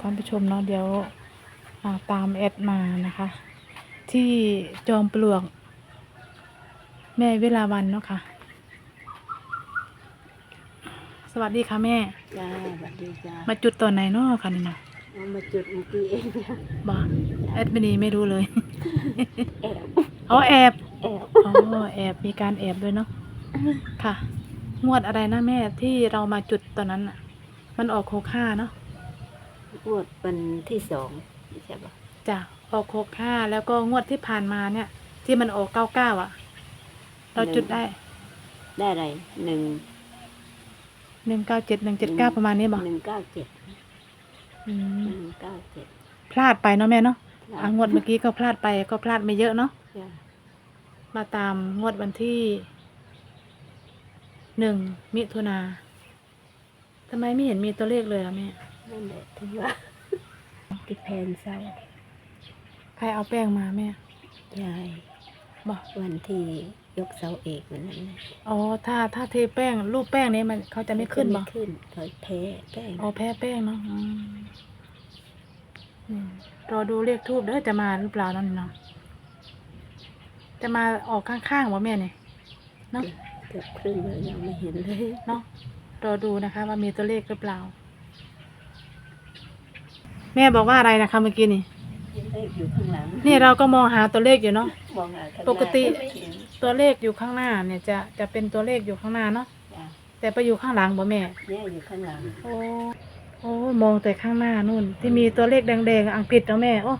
ท่านผู้ชมเนาะเดี๋ยวอ่าตามแอดมานะคะ ที่จอมปลวก แม่เวลาวันเนาะค่ะ สวัสดีค่ะแม่จ้าสวัสดีจ้ามาจุดตอนไหนเนาะค่ะนี่เนาะเอามาจุดเมื่อกี้เองจ้ะบ้าแอดมินีไม่รู้เลยแอบอ๋อแอบแอบอ๋อแอบมีการแอบด้วยเนาะค่ะงวดอะไรนะแม่ที่เรามาจุดตอนนั้นอะ มันออกหกห้าเนาะ งวดวันที่สองใช่ปะจ้ะออกหกห้าแล้วก็งวดที่ผ่านมาเนี่ย ที่มันออกเก้าเก้าอะ เราจุดได้ได้อะไรหนึ่งหนึ่งเก้าเจ็ดหนึ่งเจ็ดเก้าประมาณนี้บ่หนึ่งเก้าเจ็ดอืมหนึ่งเก้าเจ็ดพลาดไปเนาะแม่เนาะอะงวดเมื่อกี้ก็พลาดไปก็พลาดไม่เยอะเนาะจ้ามาตามงวดวันที่หนึ่งมิถุนาทำไมไม่เห็นมีตัวเลขเลยอะแม่ นั่นแหละที่ว่าที่แพนเศร้าใครเอาแป้งมาแม่ยายบอกวันที่ยกเสาเอกวันนั้นนะอ๋อถ้าถ้าเทแป้งรูปแป้งนี้มันเขาจะไม่ขึ้นบ่ไม่ขึ้นเขาแพ้แป้งอ๋อแพ้แป้งเนาะอืมอืมรอดูเลขทูบเด้อจะมาหรือเปล่านั่นเนาะจะมาออกข้างๆวะแม่เนี่ยเนาะเกือบครึ่งแล้วยังไม่เห็นเลย เนาะรอดูนะคะ ว่ามีตัวเลขหรือเปล่า แม่บอกว่าอะไรนะคะเมื่อกี้นี่เลขอยู่ข้างหลังนี่เราก็มองหาตัวเลขอยู่เนาะ มองหาข้างหน้าปกติ ไม่เห็นตัวเลขอยู่ข้างหน้าเนี่ยจะจะเป็นตัวเลขอยู่ข้างหน้าเนาะจ้ะแต่ไปอยู่ข้างหลังบ่แม่ เนี่ยอยู่ข้างหลังโอ้โอ้มองแต่ข้างหน้านู่น ที่มีตัวเลขแดงๆอังกฤษเนาะแม่โอ้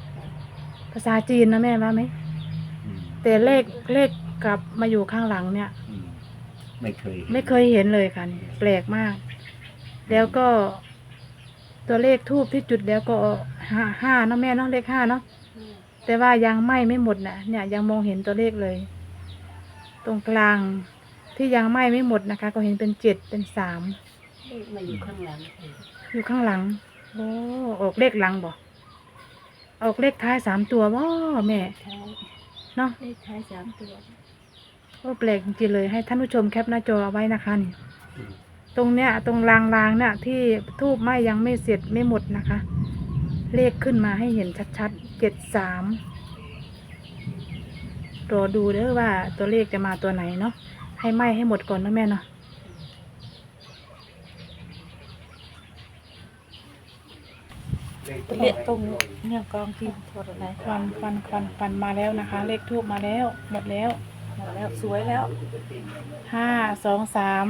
ภาษาจีนนะแม่ว่าไหมอืมแต่เลขเลขกลับมาอยู่ข้างหลังเนี่ย อืมไม่เคยไม่เคยเห็นเลยค่ะนี่แปลกมาก แล้วก็ ตัวเลขทูบที่จุดแล้วก็ห้าห้าเนาะแม่เนาะเลขห้าเนาะแต่ว่ายังไหม้ไม่หมดนะเนี่ยยังมองเห็นตัวเลขเลย ตรงกลางที่ยังไหม้ไม่หมดนะคะ ก็เห็นเป็นเจ็ดเป็นสามเลขมาอยู่ข้างหลังอยู่ข้างหลังโอ้ออกเลขหลังบ่ออกเลขท้ายสามตัวบ่แม่ท้ายเนาะเลขท้ายสามตัวก็แปลกจริงๆเลยให้ท่านผู้ชมแคปหน้าจอเอาไว้นะคะนี่ ตรงเนี้ยตรงรางรางๆเนี่ยที่ทูบไหม้ยังไม่เสร็จไม่หมดนะคะ เลขขึ้นมาให้เห็นชัดๆเจ็ดสามรอดูเด้อว่าตัวเลขจะมาตัวไหนเนาะให้ไหม้ให้หมดก่อนนะแม่เนาะเลขตรงเนี่ยกองที่โทรอะไรควันควันควันควันมาแล้วนะคะ เลขทูบมาแล้ว หมดแล้วหมดแล้วสวยแล้วห้าสองสาม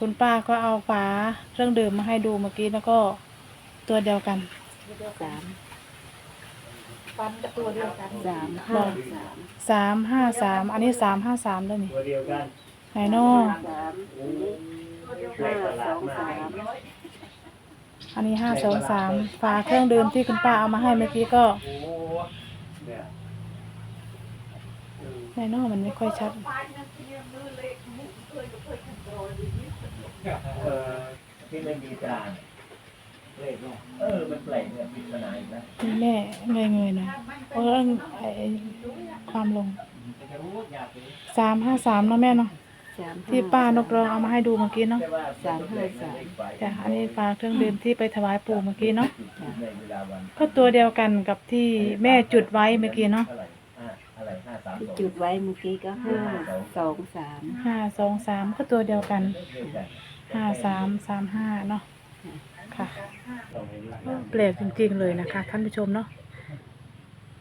คุณป้าก็เอาฝาเครื่องดื่มมาให้ดูเมื่อกี้แล้วก็ตัวเดียวกัน สามฟันตัวเดียวกันสามห้าสามสามห้าสามอันนี้สามห้าสามด้วยนี่ตัวเดียวกันไหนเนอสามห้าสองสามอันนี้ห้าสองสามฝาเครื่องดื่มที่คุณป้าเอามาให้เมื่อกี้ก็โอ้เนี่ย ไหนเนอมันไม่ค่อยชัด เออที่ไม่มีจานเลขเนี่ยเออ มันแปลกเนี่ยปริศนาอีกนะนี่แม่เงยเงยๆหนะเออไอ้ความลงจะรู้อยากรู้สามห้าสามเนาะแม่เนาะสามห้ที่ป้านกร้องเอามาให้ดูเมื่อกี้เนาะแต่ว่าสามห้าสามจ้ะอันนี้ฝาเครื่องดื่มที่ไปถวายปู่เมื่อกี้เนาะจุดในเวลาวันก็ตัวเดียวกันกับที่แม่จุดไว้เมื่อกี้เนาะเท่าไหร่ห้าอะไรห้า สามสองจุดไว้เมื่อกี้ก็ห้าสองสามห้าสองสามก็ตัวเดียวกันห้าสามสามห้าเนาะค่ะแปลกจริงๆเลยนะคะท่านผู้ชมเนาะ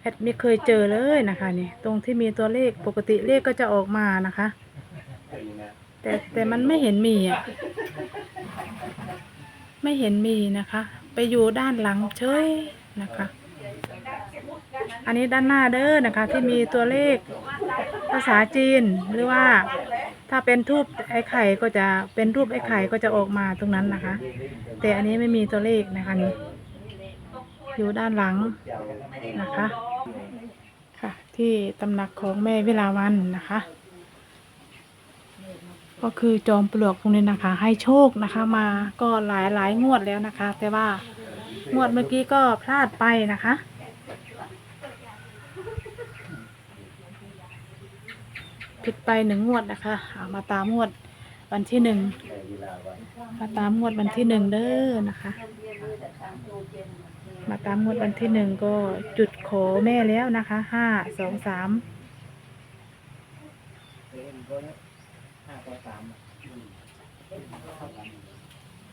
แอดไม่เคยเจอเลยนะคะนี่ตรงที่มีตัวเลขปกติเลขก็จะออกมานะคะ แต่แต่มันไม่เห็นมีอะไม่เห็นมีนะคะ ไปอยู่ด้านหลังเฉยนะคะ อันนี้ด้านหน้าเด้อนะคะที่มีตัวเลขภาษาจีนหรือว่าถ้าเป็นทูบไอ้ไข่ก็จะเป็นรูปไอ้ไข่ก็จะออกมาตรงนั้นนะคะ แต่อันนี้ไม่มีตัวเลขนะคะนี่อยู่ด้านหลังนะคะค่ะ ที่ตำหนักของแม่วิลาวันนะคะ ก็คือจอมปลวกตรงนี้นะคะ ให้โชคนะคะมาก็หลายหลายงวดแล้วนะคะ แต่ว่างวดเมื่อกี้ก็พลาดไปนะคะ ผิดไปหนึ่งงวดนะคะเอามาตามงวดวันที่หนึ่งมาตามงวดวันที่หนึ่งเด้อนะคะ มาตามงวดวันที่หนึ่งก็จุดขอแม่แล้วนะคะห้าสองสาม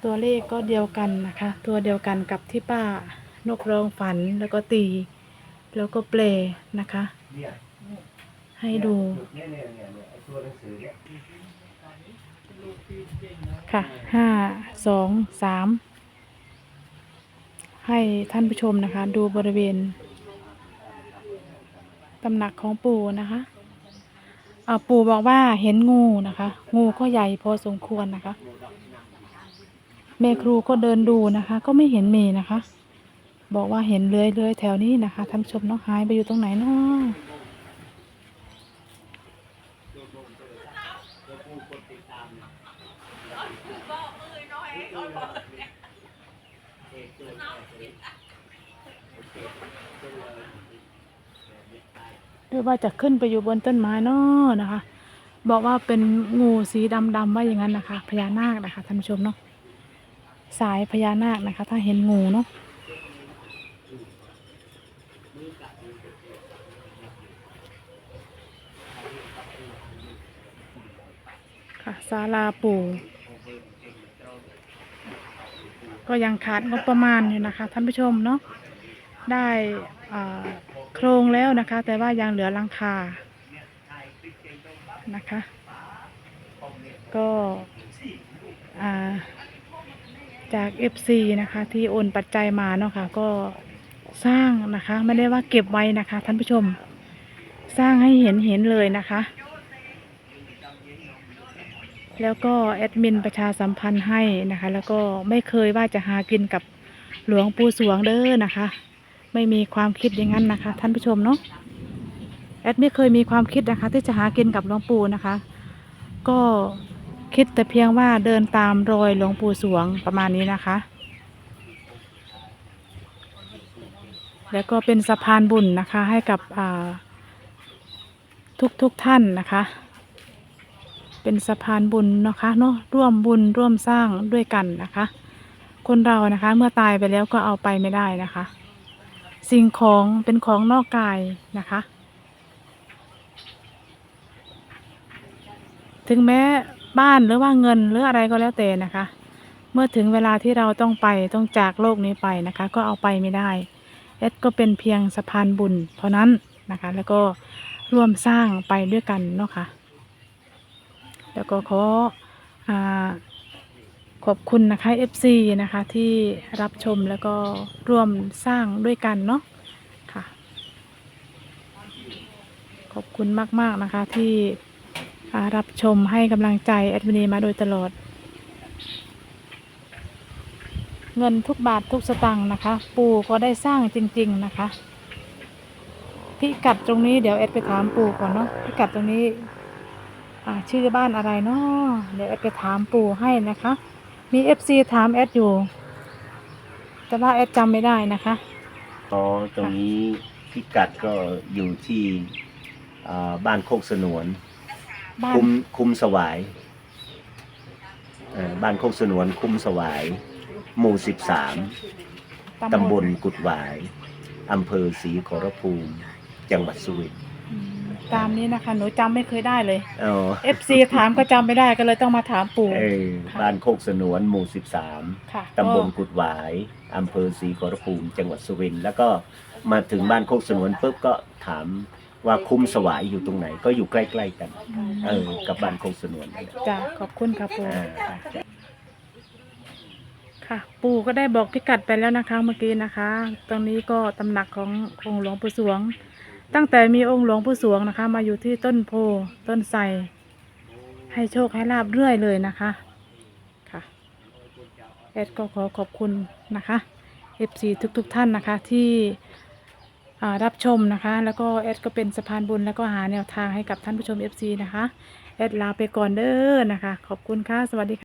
ตัวเลขก็เดียวกันนะคะ ตัวเดียวกันกับที่ป้านกร้องฝันแล้วก็ตี แล้วก็เปลนะคะ ให้ดู ค่ะห้าสองสามให้ท่านผู้ชมนะคะ ดูบริเวณตำหนักของปู่นะคะอ่าปู่บอกว่าเห็นงูนะคะ งูก็ใหญ่พอสมควรนะคะ แม่ครูก็เดินดูนะคะ ก็ไม่เห็นมีนะคะ บอกว่าเห็นเลื้อยเลื้อยแถวนี้นะคะท่านผู้ชมน้องหายไปอยู่ตรงไหนเนาะ รือว่าจะขึ้นไปอยู่บนต้นไม้นอนะคะ บอกว่าเป็นงูสีดำๆว่าอย่างนั้นนะคะ พญานาคนะคะท่านผู้ชมเนาะสายพญานาคนะคะ ถ้าเห็นงูเนาะค่ะศาลาปู่ก็ยังขาดงบประมาณอยู่นะคะ ท่านผู้ชมเนาะได้อ่า โครงแล้วนะคะ แต่ว่ายังเหลือหลังคานะคะ ก็อ่าจาก FC นะคะ ที่โอนปัจจัยมาเนาะค่ะก็สร้างนะคะ ไม่ได้ว่าเก็บไว้นะคะ ท่านผู้ชม สร้างให้เห็นเห็นเลยนะคะ แล้วก็แอดมินประชาสัมพันธ์ให้นะคะ แล้วก็ไม่เคยว่าจะหากินกับหลวงปู่สวงเด้อนะคะ ไม่มีความคิดอย่างนั้นนะคะ ท่านผู้ชมเนาะแอดไม่เคยมีความคิดนะคะ ที่จะหากินกับหลวงปู่นะคะ ก็คิดแต่เพียงว่าเดินตามรอยหลวงปู่สวงประมาณนี้นะคะ แล้วก็เป็นสะพานบุญนะคะ ให้กับทุกทุกท่านนะคะ เป็นสะพานบุญนะคะเนาะร่วมบุญร่วมสร้างด้วยกันนะคะ คนเรานะคะ เมื่อตายไปแล้วก็เอาไปไม่ได้นะคะ สิ่งของเป็นของนอกกายนะคะ ถึงแม้บ้านหรือว่าเงินหรืออะไรก็แล้วแต่นะคะ เมื่อถึงเวลาที่เราต้องไปต้องจากโลกนี้ไปนะคะ ก็เอาไปไม่ได้เอดก็เป็นเพียงสะพานบุญเท่านั้นนะคะ แล้วก็ร่วมสร้างไปด้วยกันเนาะค่ะแล้วก็ขออา ขอบคุณนะคะ FC นะคะที่รับชมแล้วก็ร่วมสร้างด้วยกันเนาะค่ะ ขอบคุณมาก ๆ นะคะที่รับชมให้กำลังใจแอดมินีมาโดยตลอด เงินทุกบาททุกสตังค์นะคะ ปู่ก็ได้สร้างจริง ๆ นะคะ พิกัดตรงนี้เดี๋ยวแอดไปถามปู่ก่อนเนาะพิกัดตรงนี้ชื่อบ้านอะไรเนาะเดี๋ยวแอดไปถามปู่ให้นะคะ มีเอฟซีถามแอดอยู่ แต่ว่าแอดจำไม่ได้นะคะ อ๋อตรงนี้พิกัดก็อยู่ที่อ่าบ้านโคกสนวน บ้าน คุมคุมสวายเอ่อบ้านโคกสนวนคุมสวาย หมู่สิบสามตำบลกุดหวาย อำเภอศรีขอรภูมิ จังหวัดสุรินทร์อืม ตามนี้นะคะ หนูจำไม่เคยได้เลยอ๋อเอฟซีถามก็จำไม่ได้ก็เลยต้องมาถามปู่ เออค่ะ บ้านโคกสนวนหมู่สิบสามค่ะตำบลก็กุดหวายอำเภอศรีขอรภูมิ จังหวัดสุรินทร์แล้วก็มาถึงบ้านโคกสนวนปุ๊บก็ถามว่าคุ้มสวายอยู่ตรงไหน ก็อยู่ใกล้ๆกัน อืมเออ กับบ้านโคกสนวนนั่นแหละจ้ะขอบคุณค่ะปู่อ่า ค่ะ ปู่ก็ได้บอกพิกัดไปแล้วนะคะเมื่อกี้นะคะ ตรงนี้ก็ตำหนักขององค์หลวงปู่สวง ตั้งแต่มีองค์หลวงปู่สวงนะคะ มาอยู่ที่ต้นโพต้นไทรให้โชคให้ลาบเรื่อยเลยนะคะค่ะเอดก็ขอขอบคุณนะคะ FC ทุกๆทท่านนะคะที่รับชมนะคะ แล้วก็เอดก็เป็นสะพานบุญแล้วก็หาแนวทางให้กับท่านผู้ชม FC นะคะเอดลาไปก่อนเด้อนะคะ ขอบคุณค่ะ สวัสดีค่ะ